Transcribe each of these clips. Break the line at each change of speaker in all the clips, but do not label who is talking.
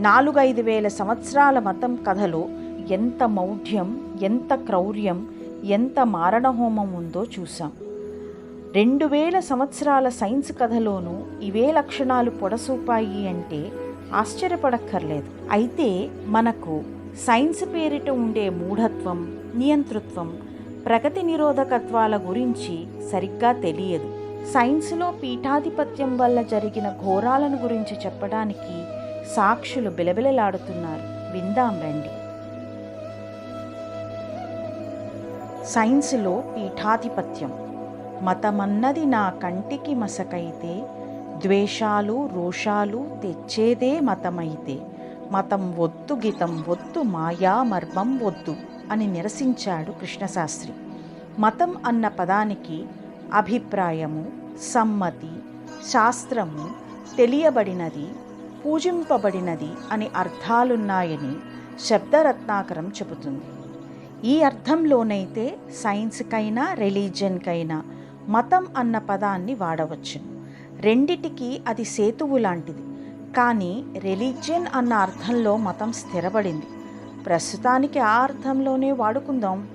నాలుగైదు వేల సంవత్సరాల మతం కథలో ఎంత మౌఢ్యం ఎంత క్రౌర్యం ఎంత మారణహోమం ఉందో చూసాం రెండు వేల సంవత్సరాల సైన్స్ కథలోనూ ఇవే లక్షణాలు పొడసూపాయి అంటే ఆశ్చర్యపడక్కర్లేదు. అయితే మనకు సైన్స్ పేరిట ఉండే మూఢత్వం నియంతృత్వం ప్రగతి నిరోధకత్వాల గురించి సరిగ్గా తెలియదు. సైన్స్లో పీఠాధిపత్యం వల్ల జరిగిన ఘోరాలను గురించి చెప్పడానికి సాక్షులు బిలబిలలాడుతున్నారు. విందాం రండి. సైన్స్లో పీఠాధిపత్యం. మతమన్నది నా కంటికి మసకైతే ద్వేషాలు రోషాలు తెచ్చేదే మతమైతే. మతం వద్దు గీతం వద్దు మాయా మర్మం వద్దు అని నిరసించాడు కృష్ణశాస్త్రి. మతం అన్న పదానికి అభిప్రాయము సమ్మతి శాస్త్రము తెలియబడినది పూజింపబడినది అని అర్థాలున్నాయని శబ్దరత్నాకరం చెబుతుంది. ఈ అర్థంలోనైతే సైన్స్కైనా రిలీజియన్కైనా మతం అన్న పదాన్ని వాడవచ్చును రెండిటికి అది సేతువు లాంటిది. కానీ రిలీజియన్ అన్న అర్థంలో మతం స్థిరపడింది. ప్రస్తుతానికి ఆ అర్థంలోనే వాడుకుందాం.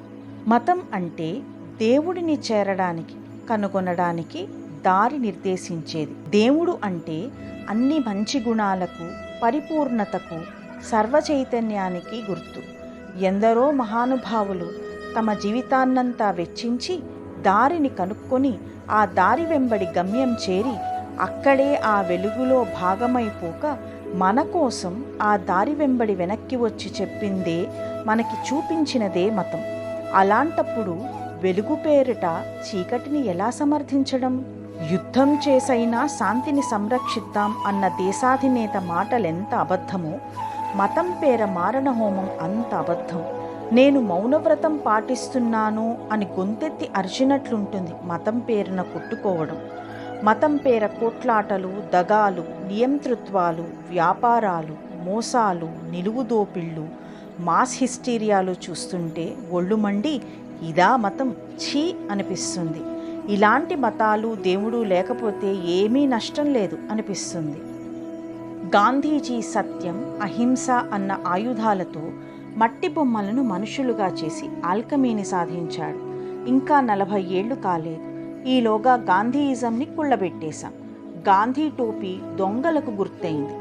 మతం అంటే దేవుడిని చేరడానికి కనుగొనడానికి దారి నిర్దేశించేది. దేవుడు అంటే అన్ని మంచి గుణాలకు పరిపూర్ణతకు సర్వచైతన్యానికి గుర్తు. ఎందరో మహానుభావులు తమ జీవితాన్నంతా వెచ్చించి దారిని కనుక్కొని ఆ దారి వెంబడి గమ్యం చేరి అక్కడే ఆ వెలుగులో భాగమైపోక మన కోసం ఆ దారి వెంబడి వెనక్కి వచ్చి చెప్పిందే మనకి చూపించినదే మతం. అలాంటప్పుడు వెలుగు పేరిట చీకటిని ఎలా సమర్థించడం? యుద్ధం చేసైనా శాంతిని సంరక్షిద్దాం అన్న దేశాధినేత మాటలెంత అబద్ధమో మతం పేర మారణ హోమం అంత అబద్ధం. నేను మౌనవ్రతం పాటిస్తున్నాను అని గొంతెత్తి అరిచినట్లుంటుంది మతం పేరున కొట్టుకోవడం. మతం పేర కోట్లాటలు దగాలు నియంతృత్వాలు వ్యాపారాలు మోసాలు నిలువుదోపిళ్ళు మాస్ హిస్టీరియాలు చూస్తుంటే ఒళ్ళు మండి ఇదా మతం ఛీ అనిపిస్తుంది. ఇలాంటి మతాలు దేవుడు లేకపోతే ఏమీ నష్టం లేదు అనిపిస్తుంది. గాంధీజీ సత్యం అహింస అన్న ఆయుధాలతో మట్టి బొమ్మలను మనుషులుగా చేసి ఆల్కమీని సాధించాడు. ఇంకా నలభై ఏళ్ళు కాలేదు ఈలోగా గాంధీయిజంని కుళ్ళబెట్టేశాం. గాంధీ టోపీ దొంగలకు గుర్తయింది.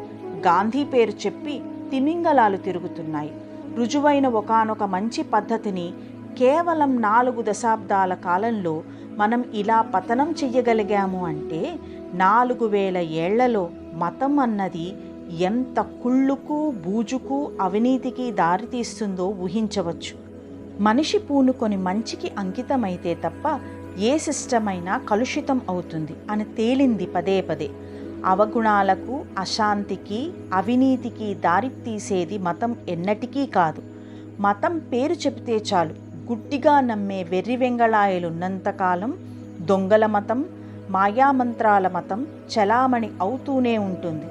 గాంధీ పేరు చెప్పి తిమింగలాలు తిరుగుతున్నాయి. రుజువైన ఒకానొక మంచి పద్ధతిని కేవలం నాలుగు దశాబ్దాల కాలంలో మనం ఇలా పతనం చెయ్యగలిగాము అంటే నాలుగు వేల ఏళ్ళలో మతం అన్నది ఎంత కుళ్ళుకు బూజుకు అవినీతికి దారితీస్తుందో ఊహించవచ్చు. మనిషి పూనుకొని మంచికి అంకితమైతే తప్ప ఏ సిస్టమ్ అయినా కలుషితం అవుతుంది అని తేలింది పదే పదే. అవగుణాలకు అశాంతికి అవినీతికి దారితీసేది మతం ఎన్నటికీ కాదు. మతం పేరు చెబితే చాలు. గుడ్డిగా నమ్మే వెర్రి వెంగళాయలున్నంతకాలం దొంగల మతం మాయామంత్రాల మతం చలామణి అవుతూనే ఉంటుంది.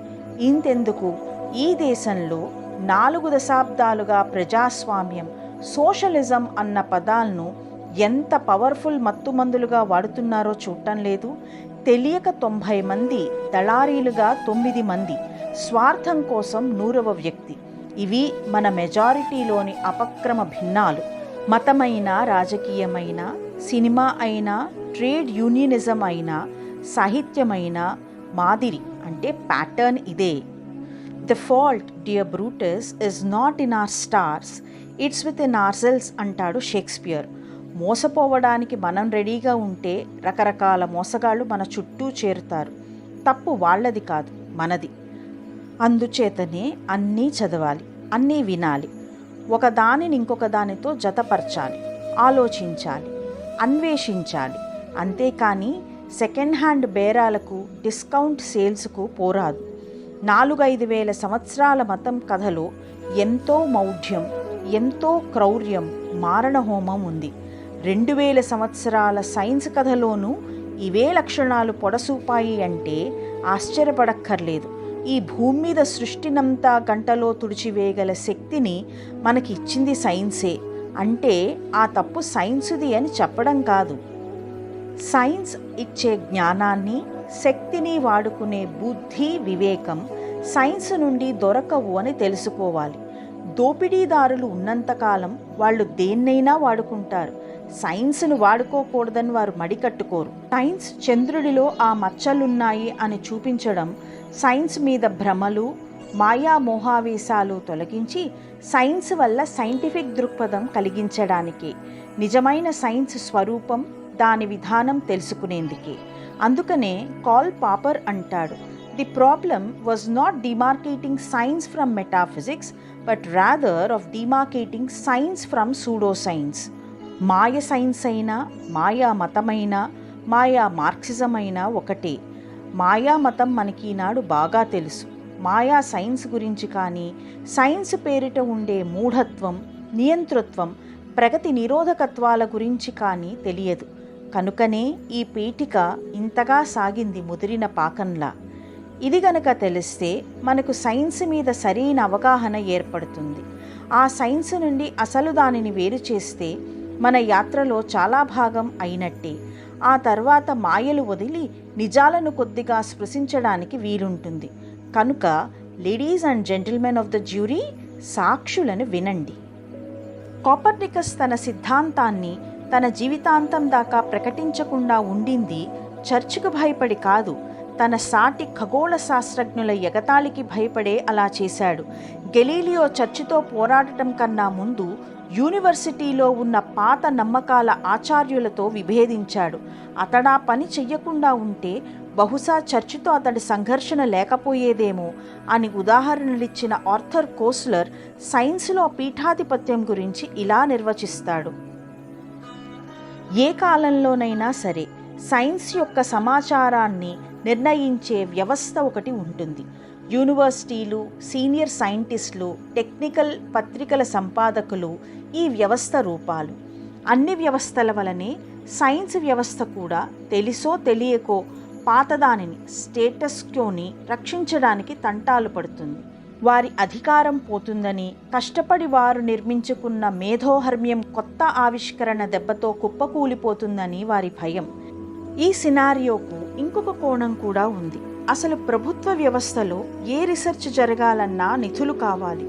ఇంతెందుకు? ఈ దేశంలో నాలుగు దశాబ్దాలుగా ప్రజాస్వామ్యం సోషలిజం అన్న పదాలను ఎంత పవర్ఫుల్ మత్తుమందులుగా వాడుతున్నారో చూడటం లేదు. తెలియక తొంభై మంది దళారీలుగా తొమ్మిది మంది స్వార్థం కోసం నూరవ వ్యక్తి. ఇవి మన మెజారిటీలోని అపక్రమ భిన్నాలు. మతమైన రాజకీయమైన సినిమా అయినా ట్రేడ్ యూనియనిజం అయినా సాహిత్యమైన మాదిరి అంటే ప్యాటర్న్ ఇదే. The fault dear Brutus is not in our stars it's with in ourselves అంటాడు షేక్స్పియర్. మోసపోవడానికి మనం రెడీగా ఉంటే రకరకాల మోసగాళ్ళు మన చుట్టూ చేరుతారు. తప్పు వాళ్ళది కాదు మనది. అందుచేతనే అన్నీ చదవాలి అన్నీ వినాలి. ఒక దానిని ఇంకొక దానితో జతపరచాలి ఆలోచించాలి అన్వేషించాలి. అంతేకాని సెకండ్ హ్యాండ్ బేరాలకు డిస్కౌంట్ సేల్స్కు పోరాదు. నాలుగైదు వేల సంవత్సరాల మతం కథలో ఎంతో మౌఢ్యం ఎంతో క్రౌర్యం మారణహోమం ఉంది. రెండు వేల సంవత్సరాల సైన్స్ కథలోనూ ఇవే లక్షణాలు పొడసూపాయి అంటే ఆశ్చర్యపడక్కర్లేదు. ఈ భూమి మీద సృష్టినంతా గంటలో తుడిచివేయగల శక్తిని మనకి ఇచ్చింది సైన్సే. అంటే ఆ తప్పు సైన్సుది అని చెప్పడం కాదు. సైన్స్ ఇచ్చే జ్ఞానాన్ని శక్తిని వాడుకునే బుద్ధి వివేకం సైన్స్ నుండి దొరకవు అని తెలుసుకోవాలి. దోపిడీదారులు ఉన్నంతకాలం వాళ్ళు దేన్నైనా వాడుకుంటారు. సైన్స్ను వాడుకోకూడదని వారు మడికట్టుకోరు. సైన్స్ చంద్రుడిలో ఆ మచ్చలున్నాయి అని చూపించడం సైన్స్ మీద భ్రమలు మాయా మోహావేశాలు తొలగించి సైన్స్ వల్ల సైంటిఫిక్ దృక్పథం కలిగించడానికి నిజమైన సైన్స్ స్వరూపం దాని విధానం తెలుసుకునేందుకే. అందుకనే కాల్ పాపర్ అంటాడు the problem was not demarcating science from metaphysics but rather of demarcating science from pseudo science Maya science అయినా మాయా మతమైనా మాయా మార్క్సిజం అయినా ఒకటే. మాయా మతం మనకి ఈనాడు బాగా తెలుసు. మాయా సైన్స్ గురించి కానీ సైన్స్ పేరిట ఉండే మూఢత్వం నియంతృత్వం ప్రగతి నిరోధకత్వాల గురించి కానీ తెలియదు. కనుకనే ఈ పీఠిక ఇంతగా సాగింది ముదిరిన పాకంలా. ఇది గనక తెలిస్తే మనకు సైన్స్ మీద సరైన అవగాహన ఏర్పడుతుంది. ఆ సైన్స్ నుండి అసలు దానిని వేరు చేస్తే మన యాత్రలో చాలా భాగం అయినట్టే. ఆ తర్వాత మాయలు వదిలి నిజాలను కొద్దిగా స్పృశించడానికి వీలుంటుంది. కనుక ladies and gentlemen of the jury సాక్షులను వినండి. కాపర్నికస్ తన సిద్ధాంతాన్ని తన జీవితాంతం దాకా ప్రకటించకుండా ఉండింది చర్చికు భయపడి కాదు తన సాటి ఖగోళ శాస్త్రజ్ఞుల ఎగతాళికి భయపడే అలా చేశాడు. గెలీలియో చర్చితో పోరాడటం కన్నా ముందు యూనివర్సిటీలో ఉన్న పాత నమ్మకాల ఆచార్యులతో విభేదించాడు. అతడా పని చెయ్యకుండా ఉంటే బహుశా చర్చితో అతడి సంఘర్షణ లేకపోయేదేమో అని ఉదాహరణలిచ్చిన ఆర్థర్ కోస్లర్ సైన్స్లో పీఠాధిపత్యం గురించి ఇలా నిర్వచిస్తాడు. ఏ కాలంలోనైనా సరే సైన్స్ యొక్క సమాచారాన్ని నిర్ణయించే వ్యవస్థ ఒకటి ఉంటుంది. యూనివర్సిటీలు సీనియర్ సైంటిస్టులు టెక్నికల్ పత్రికల సంపాదకులు ఈ వ్యవస్థ రూపాలు. అన్ని వ్యవస్థల వలనే సైన్స్ వ్యవస్థ కూడా తెలిసో తెలియకో పాతదానిని స్టేటస్ క్యోని రక్షించడానికి తంటాలు పడుతుంది. వారి అధికారం పోతుందని కష్టపడి వారు నిర్మించుకున్న మేధోహర్మ్యం కొత్త ఆవిష్కరణ దెబ్బతో కుప్పకూలిపోతుందని వారి భయం. ఈ సినారియోకు ఇంకొక కోణం కూడా ఉంది. అసలు ప్రభుత్వ వ్యవస్థలో ఏ రీసెర్చ్ జరగాలన్నా నిధులు కావాలి.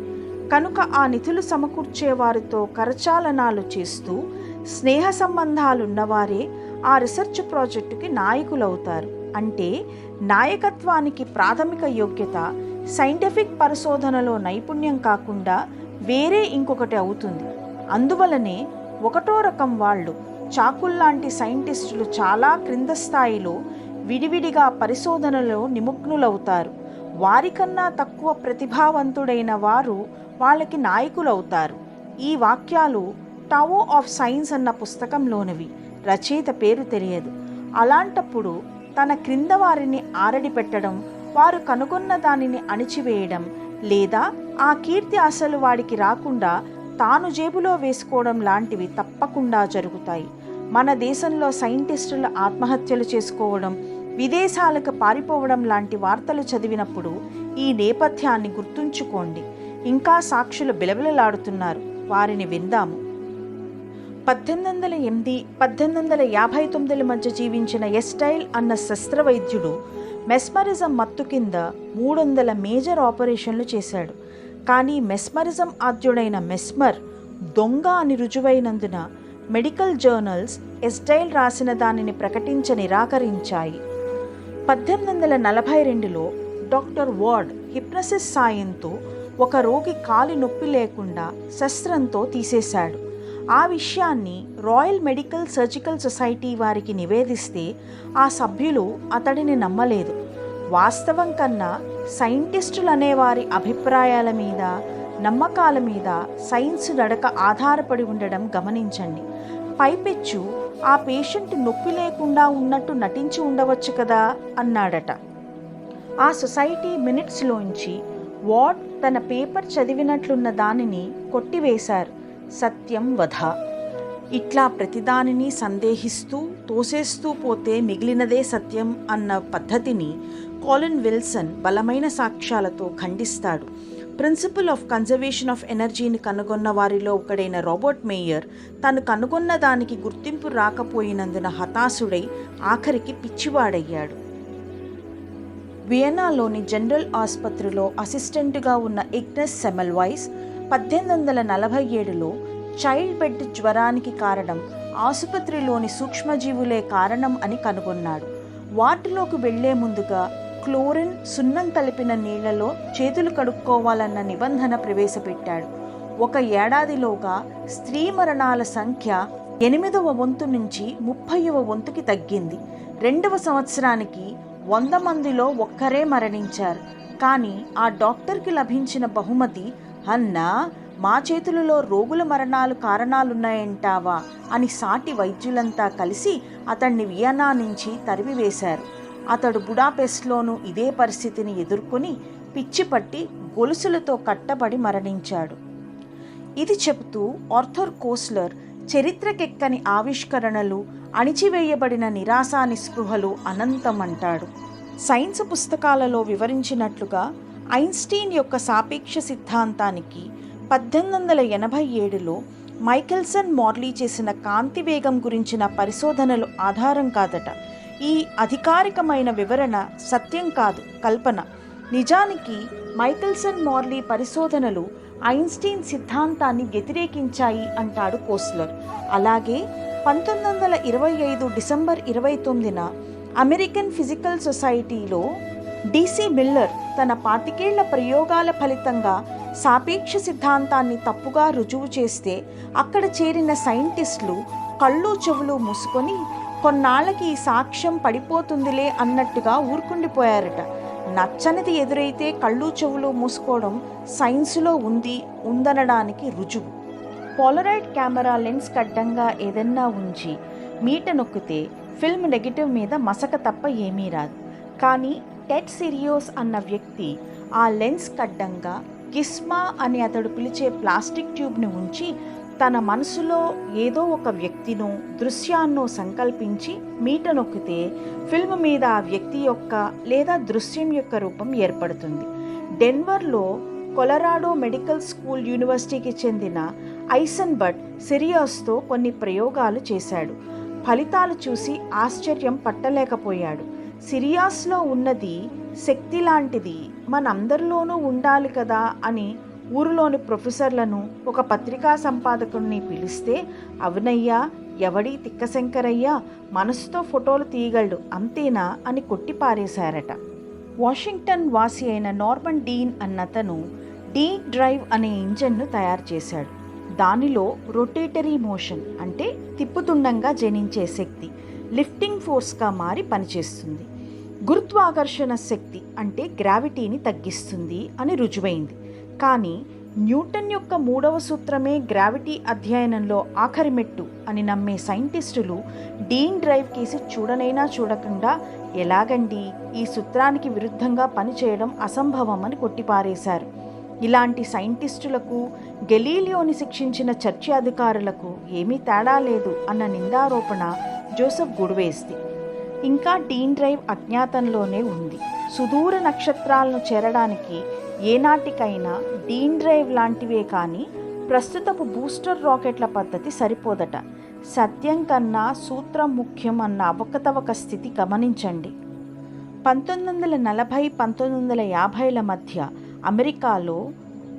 కనుక ఆ నిధులు సమకూర్చే వారితో కరచాలనాలు చేస్తూ స్నేహ సంబంధాలున్నవారే ఆ రీసెర్చ్ ప్రాజెక్టుకి నాయకులవుతారు. అంటే నాయకత్వానికి ప్రాథమిక యోగ్యత సైంటిఫిక్ పరిశోధనలో నైపుణ్యం కాకుండా వేరే ఇంకొకటి అవుతుంది. అందువలనే ఒకటో రకం వాళ్ళు చాకుల్లాంటి సైంటిస్టులు చాలా క్రింద స్థాయిలో విడివిడిగా పరిశోధనలో నిమగ్నులవుతారు. వారికన్నా తక్కువ ప్రతిభావంతుడైన వారు వాళ్ళకి నాయకులవుతారు. ఈ వాక్యాలు టవో ఆఫ్ సైన్స్ అన్న పుస్తకంలోనివి. రచయిత పేరు తెలియదు. అలాంటప్పుడు తన క్రింద వారిని ఆరడి పెట్టడం వారు కనుగొన్న దానిని అణిచివేయడం లేదా ఆ కీర్తి అసలు వాడికి రాకుండా తాను జేబులో వేసుకోవడం లాంటివి తప్పకుండా జరుగుతాయి. మన దేశంలో సైంటిస్టులు ఆత్మహత్యలు చేసుకోవడం విదేశాలకు పారిపోవడం లాంటి వార్తలు చదివినప్పుడు ఈ నేపథ్యాన్ని గుర్తుంచుకోండి. ఇంకా సాక్షులు బిలబిలలాడుతున్నారు. వారిని విందాము. పద్దెనిమిది వందల ఎనిమిది పద్దెనిమిది వందల యాభై తొమ్మిదిల మధ్య జీవించిన ఎస్టైల్ అన్న శస్త్రవైద్యుడు మెస్మరిజం మత్తు కింద మూడు వందల మేజర్ ఆపరేషన్లు చేశాడు. కానీ మెస్మరిజం ఆద్యుడైన మెస్మర్ దొంగ అని రుజువైనందున మెడికల్ జర్నల్స్ ఎస్టైల్ రాసిన దానిని ప్రకటించ నిరాకరించాయి. పద్దెనిమిది వందల నలభై రెండులో డాక్టర్ వార్డ్ హిప్నసిస్ సాయంతో ఒక రోగి కాలి నొప్పి లేకుండా శస్త్రంతో తీసేశాడు. ఆ విషయాన్ని రాయల్ మెడికల్ సర్జికల్ సొసైటీ వారికి నివేదిస్తే ఆ సభ్యులు అతడిని నమ్మలేదు. వాస్తవం కన్నా సైంటిస్టులు అనేవారి అభిప్రాయాల మీద నమ్మకాల మీద సైన్స్ నడక ఆధారపడి ఉండడం గమనించండి. పైపెచ్చు ఆ పేషెంట్ నొప్పి లేకుండా ఉన్నట్టు నటించి ఉండవచ్చు కదా అన్నాడట. ఆ సొసైటీ మినిట్స్లోంచి వార్డ్ తన పేపర్ చదివినట్లున్న దానిని కొట్టివేశారు సత్యం వధ. ఇట్లా ప్రతిదానిని సందేహిస్తూ తోసేస్తూ పోతే మిగిలినదే సత్యం అన్న పద్ధతిని కాలిన్ విల్సన్ బలమైన సాక్ష్యాలతో ఖండిస్తాడు. ప్రిన్సిపల్ ఆఫ్ కన్జర్వేషన్ ఆఫ్ ఎనర్జీని కనుగొన్న వారిలో ఒకడైన రాబర్ట్ మేయర్ తను కనుగొన్న దానికి గుర్తింపు రాకపోయినందున హతాశుడై ఆఖరికి పిచ్చివాడయ్యాడు. వియనాలోని జనరల్ ఆసుపత్రిలో అసిస్టెంట్గా ఉన్న ఇగ్నస్ సెమెల్వైస్ పద్దెనిమిది వందల నలభై ఏడులో చైల్డ్ బెడ్ జ్వరానికి కారణం ఆసుపత్రిలోని సూక్ష్మజీవులే కారణం అని కనుగొన్నాడు. వాటిలోకి వెళ్ళే ముందుగా క్లోరిన్ సున్నం కలిపిన నీళ్ళలో చేతులు కడుక్కోవాలన్న నిబంధన ప్రవేశపెట్టాడు. ఒక ఏడాదిలోగా స్త్రీ మరణాల సంఖ్య ఎనిమిదవ వంతు నుంచి ముప్పైవ వంతుకి తగ్గింది. రెండవ సంవత్సరానికి వంద మందిలో ఒక్కరే మరణించారు. కానీ ఆ డాక్టర్కి లభించిన బహుమతి అన్నా మా చేతులలో రోగుల మరణాలు కారణాలున్నాయంటావా అని సాటి వైద్యులంతా కలిసి అతన్ని వియనా నుంచి తరిమివేశారు. అతడు బుడాపెస్ట్లోనూ ఇదే పరిస్థితిని ఎదుర్కొని పిచ్చిపట్టి గొలుసులతో కట్టబడి మరణించాడు. ఇది చెబుతూ ఆర్థర్ కోస్లర్ చరిత్రకెక్కని ఆవిష్కరణలు అణిచివేయబడిన నిరాశా నిస్పృహలు అనంతం అంటాడు సైన్స్ పుస్తకాలలో వివరించినట్లుగా ఐన్స్టీన్ యొక్క సాపేక్ష సిద్ధాంతానికి పద్దెనిమిది వందల ఎనభై ఏడులో మైకెల్సన్ మార్లీ చేసిన కాంతి వేగం గురించిన పరిశోధనలు ఆధారం కాదట. ఈ అధికారికమైన వివరణ సత్యం కాదు కల్పన. నిజానికి మైకెల్సన్ మార్లీ పరిశోధనలు ఐన్స్టీన్ సిద్ధాంతాన్ని వ్యతిరేకించాయి అంటాడు కోస్లర్. అలాగే పంతొమ్మిది వందల ఇరవై ఐదు డిసెంబర్ ఇరవై తొమ్మిదిన అమెరికన్ ఫిజికల్ సొసైటీలో డిసి మిల్లర్ తన పాతికేళ్ళ ప్రయోగాల ఫలితంగా సాపేక్ష సిద్ధాంతాన్ని తప్పుగా రుజువు చేస్తే అక్కడ చేరిన సైంటిస్టులు కళ్ళు చెవులు మూసుకొని కొన్నాళ్ళకి ఈ సాక్ష్యం పడిపోతుందిలే అన్నట్టుగా ఊరుకుండిపోయారట. నచ్చనిది ఎదురైతే కళ్ళు చెవులు మూసుకోవడం సైన్స్లో ఉంది ఉందనడానికి రుజువు. పోలరాయిడ్ కెమెరా లెన్స్ కడ్డంగా ఏదన్నా ఉంచి మీట నొక్కితే ఫిల్మ్ నెగిటివ్ మీద మసక తప్ప ఏమీ రాదు. కానీ టెడ్ సిరియోస్ అన్న వ్యక్తి ఆ లెన్స్ కడ్డంగా కిస్మా అని అతడు పిలిచే ప్లాస్టిక్ ట్యూబ్ని ఉంచి తన మనసులో ఏదో ఒక వ్యక్తినో దృశ్యాన్నో సంకల్పించి మీట నొక్కితే ఫిల్మ్ మీద ఆ వ్యక్తి యొక్క లేదా దృశ్యం యొక్క రూపం ఏర్పడుతుంది. డెన్వర్లో కొలరాడో మెడికల్ స్కూల్ యూనివర్సిటీకి చెందిన ఐసన్బర్ట్ సిరియాస్తో కొన్ని ప్రయోగాలు చేశాడు. ఫలితాలు చూసి ఆశ్చర్యం పట్టలేకపోయాడు. సిరియాస్లో ఉన్నది శక్తి లాంటిది మనందరిలోనూ ఉండాలి కదా అని ఊరిలోని ప్రొఫెసర్లను ఒక పత్రికా సంపాదకుడిని పిలిస్తే అవునయ్యా ఎవడీ తిక్కశంకరయ్యా మనసుతో ఫోటోలు తీయగలడు అంతేనా? అని కొట్టి పారేశారట వాషింగ్టన్ వాసి అయిన నార్మన్ డీన్ అన్నతను డీ డ్రైవ్ అనే ఇంజన్ను తయారు చేశాడు. దానిలో రొటేటరీ మోషన్ అంటే తిప్పుతుండంగా జనించే శక్తి లిఫ్టింగ్ ఫోర్స్గా మారి పనిచేస్తుంది. గురుత్వాకర్షణ శక్తి అంటే గ్రావిటీని తగ్గిస్తుంది అని రుజువైంది. కానీ న్యూటన్ యొక్క మూడవ సూత్రమే గ్రావిటీ అధ్యయనంలో ఆఖరి మెట్టు అని నమ్మే సైంటిస్టులు డీన్ డ్రైవ్ కేసు చూడనైనా చూడకుండా ఎలాగండి ఈ సూత్రానికి విరుద్ధంగా పనిచేయడం అసంభవం అని కొట్టిపారేశారు. ఇలాంటి సైంటిస్టులకు గెలీలియోని శిక్షించిన చర్చి అధికారులకు ఏమీ తేడా లేదు అన్న నిందారోపణ జోసెఫ్ గుడివేస్ది. ఇంకా డీన్ డ్రైవ్ అజ్ఞాతంలోనే ఉంది. సుదూర నక్షత్రాలను చేరడానికి ఏనాటికైనా డీన్ డ్రైవ్ లాంటివే కానీ ప్రస్తుతపు బూస్టర్ రాకెట్ల పద్ధతి సరిపోదట. సత్యం కన్నా సూత్రం ముఖ్యం అన్న అవకతవక స్థితి గమనించండి. పంతొమ్మిది వందల నలభై పంతొమ్మిది వందల యాభైల మధ్య అమెరికాలో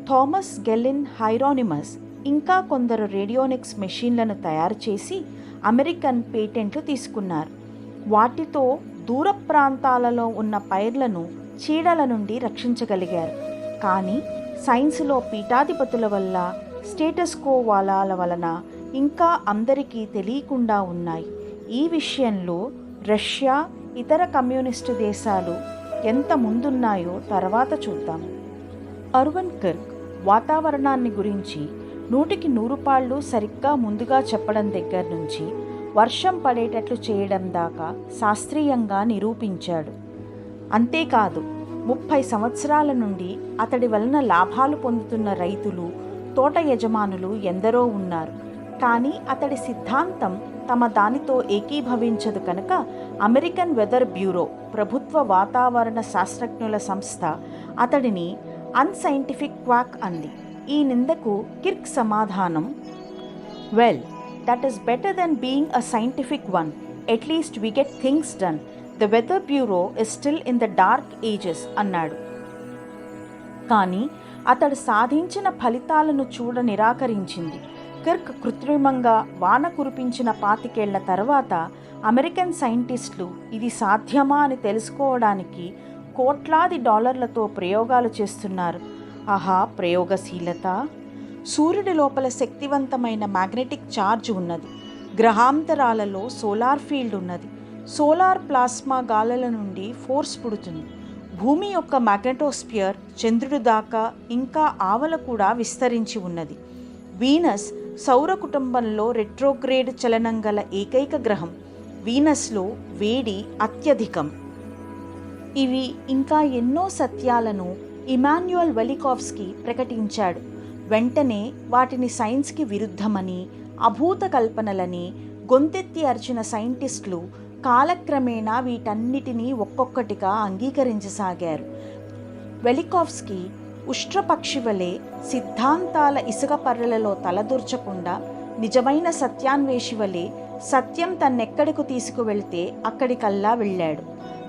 థామస్ గెలిన్ హైరోనిమస్ ఇంకా కొందరు రేడియోనిక్స్ మెషీన్లను తయారు చేసి అమెరికన్ పేటెంట్లు తీసుకున్నారు. వాటితో దూర ప్రాంతాలలో ఉన్న పైర్లను చీడల నుండి రక్షించగలిగారు. కానీ సైన్స్లో పీఠాధిపతుల వల్ల స్టేటస్ కో వాలాల వలన ఇంకా అందరికీ తెలియకుండా ఉన్నాయి. ఈ విషయంలో రష్యా ఇతర కమ్యూనిస్టు దేశాలు ఎంత ముందున్నాయో తర్వాత చూద్దాం. అర్వన్ కర్క్ వాతావరణాన్ని గురించి నూటికి నూరు పాళ్ళు సరిగ్గా ముందుగా చెప్పడం దగ్గర నుంచి వర్షం పడేటట్లు చేయడం దాకా శాస్త్రీయంగా నిరూపించాడు. అంతేకాదు ముప్పై సంవత్సరాల నుండి అతడి వలన లాభాలు పొందుతున్న రైతులు తోట యజమానులు ఎందరో ఉన్నారు. కానీ అతడి సిద్ధాంతం తమ దానితో ఏకీభవించదు కనుక అమెరికన్ వెదర్ బ్యూరో ప్రభుత్వ వాతావరణ శాస్త్రజ్ఞుల సంస్థ అతడిని అన్సైంటిఫిక్ క్వాక్ అంది. ఈ నిందకు కిర్క్ సమాధానం well that is better than being a scientific one. At least we get things done. The weather bureau is still in the dark ages అన్నాడు. కానీ అతడు సాధించిన ఫలితాలను చూడ నిరాకరించింది. కిర్క్ కృత్రిమంగా వాన కురిపించిన పాతికేళ్ళ తర్వాత అమెరికన్ సైంటిస్టులు ఇది సాధ్యమా అని తెలుసుకోవడానికి కోట్లాది డాలర్లతో ప్రయోగాలు చేస్తున్నారు. ఆహా ప్రయోగశీలత? సూర్యుడి లోపల శక్తివంతమైన మ్యాగ్నెటిక్ ఛార్జ్ ఉన్నది. గ్రహాంతరాలలో సోలార్ ఫీల్డ్ ఉన్నది. సోలార్ ప్లాస్మా గాలుల నుండి ఫోర్స్ పుడుతుంది. భూమి యొక్క మ్యాగ్నెటోస్పియర్ చంద్రుడి దాకా ఇంకా ఆవల కూడా విస్తరించి ఉన్నది. వీనస్ సౌర కుటుంబంలో రెట్రోగ్రేడ్ చలనం గల ఏకైక గ్రహం. వీనస్లో వేడి అత్యధికం. ఇవి ఇంకా ఎన్నో సత్యాలను ఇమాన్యుయల్ వెలికాఫ్స్కి ప్రకటించాడు. వెంటనే వాటిని సైన్స్కి విరుద్ధమని అభూత కల్పనలని గొంతెత్తి అరిచిన సైంటిస్టులు కాలక్రమేణా వీటన్నిటినీ ఒక్కొక్కటిగా అంగీకరించసాగారు. వెలికాఫ్స్కి ఉష్ట్రపక్షి వలె సిద్ధాంతాల ఇసుక పర్రలలో తలదూర్చకుండా నిజమైన సత్యాన్వేషి వలె సత్యం తన్నెక్కడికి తీసుకువెళ్తే అక్కడికల్లా వెళ్ళాడు.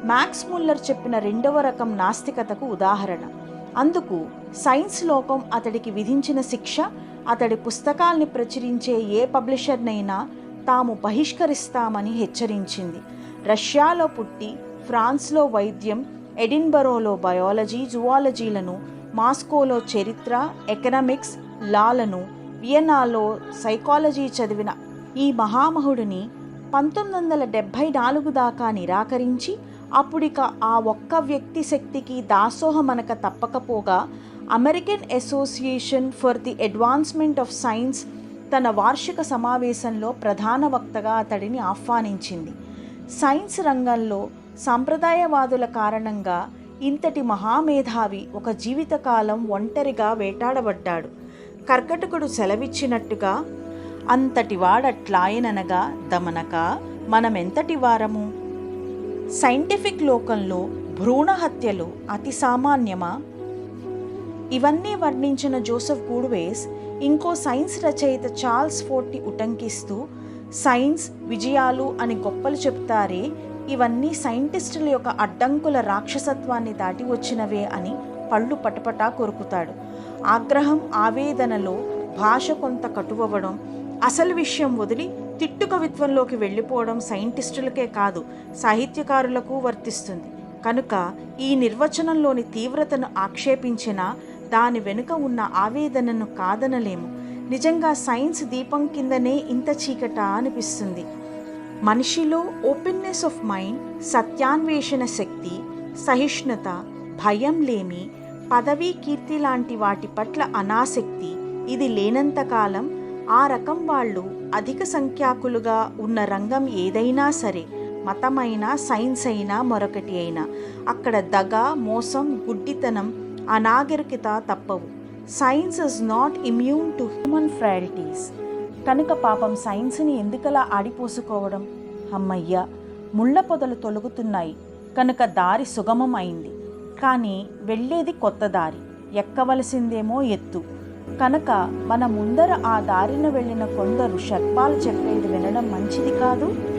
మ్యాక్స్ ముల్లర్ చెప్పిన రెండవ రకం నాస్తికతకు ఉదాహరణ. అందుకు సైన్స్ లోకం అతడికి విధించిన శిక్ష అతడి పుస్తకాల్ని ప్రచురించే ఏ పబ్లిషర్నైనా తాము బహిష్కరిస్తామని హెచ్చరించింది. రష్యాలో పుట్టి ఫ్రాన్స్లో వైద్యం ఎడిన్బరోలో బయాలజీ జువాలజీలను మాస్కోలో చరిత్ర ఎకనామిక్స్ లాలను వియన్నాలో సైకాలజీ చదివిన ఈ మహామహుడిని పంతొమ్మిది వందల డెబ్భై నాలుగు దాకా నిరాకరించి అప్పుడిక ఆ ఒక్క వ్యక్తి శక్తికి దాసోహమనక తప్పకపోగా American association for the advancement of science తన వార్షిక సమావేశంలో ప్రధాన వక్తగా అతడిని ఆహ్వానించింది. సైన్స్ రంగంలో సాంప్రదాయవాదుల కారణంగా ఇంతటి మహామేధావి ఒక జీవితకాలం ఒంటరిగా వేటాడబడ్డాడు. కర్కటకుడు సెలవిచ్చినట్టుగా అంతటి వాడట్లాయననగా దమనక మనమెంతటి వారము? సైంటిఫిక్ లోకంలో భ్రూణ హత్యలు అతి సామాన్యమా? ఇవన్నీ వర్ణించిన జోసెఫ్ గూడ్వేస్ ఇంకో సైన్స్ రచయిత చార్ల్స్ ఫోర్ట్ని ఉటంకిస్తూ సైన్స్ విజయాలు అని గొప్పలు చెప్తారే ఇవన్నీ సైంటిస్టుల యొక్క అడ్డంకుల రాక్షసత్వాన్ని దాటి వచ్చినవే అని పళ్ళు పటపటా కొరుకుతాడు. ఆగ్రహం ఆవేదనలో భాష కొంత కటువవడం అసలు విషయం వదిలి తిట్టు కవిత్వంలోకి వెళ్ళిపోవడం సైంటిస్టులకే కాదు సాహిత్యకారులకు వర్తిస్తుంది. కనుక ఈ నిర్వచనంలోని తీవ్రతను ఆక్షేపించినా దాని వెనుక ఉన్న ఆవేదనను కాదనలేము. నిజంగా సైన్స్ దీపం కిందనే ఇంత చీకట అనిపిస్తుంది. మనిషిలో ఓపెన్నెస్ ఆఫ్ మైండ్ సత్యాన్వేషణ శక్తి సహిష్ణుత భయం లేమి పదవీ కీర్తి లాంటి వాటి పట్ల అనాసక్తి ఇది లేనంతకాలం ఆ రకం వాళ్ళు అధిక సంఖ్యాకులుగా ఉన్న రంగం ఏదైనా సరే మతమైనా సైన్స్ అయినా మరొకటి అయినా అక్కడ దగ మోసం గుడ్డితనం అనాగరికత తప్పవు. Science is not immune to human frailties కనుక పాపం సైన్స్ని ఎందుకలా ఆడిపోసుకోవడం? అమ్మయ్య ముళ్ళ పొదలు తొలగుతున్నాయి. కనుక దారి సుగమం అయింది. కానీ వెళ్ళేది కొత్త దారి. ఎక్కవలసిందేమో ఎత్తు. కనుక మన ముందర ఆ దారిన వెళ్ళిన కొందరు షర్పాలు చెప్పేది వినడం మంచిది కాదు?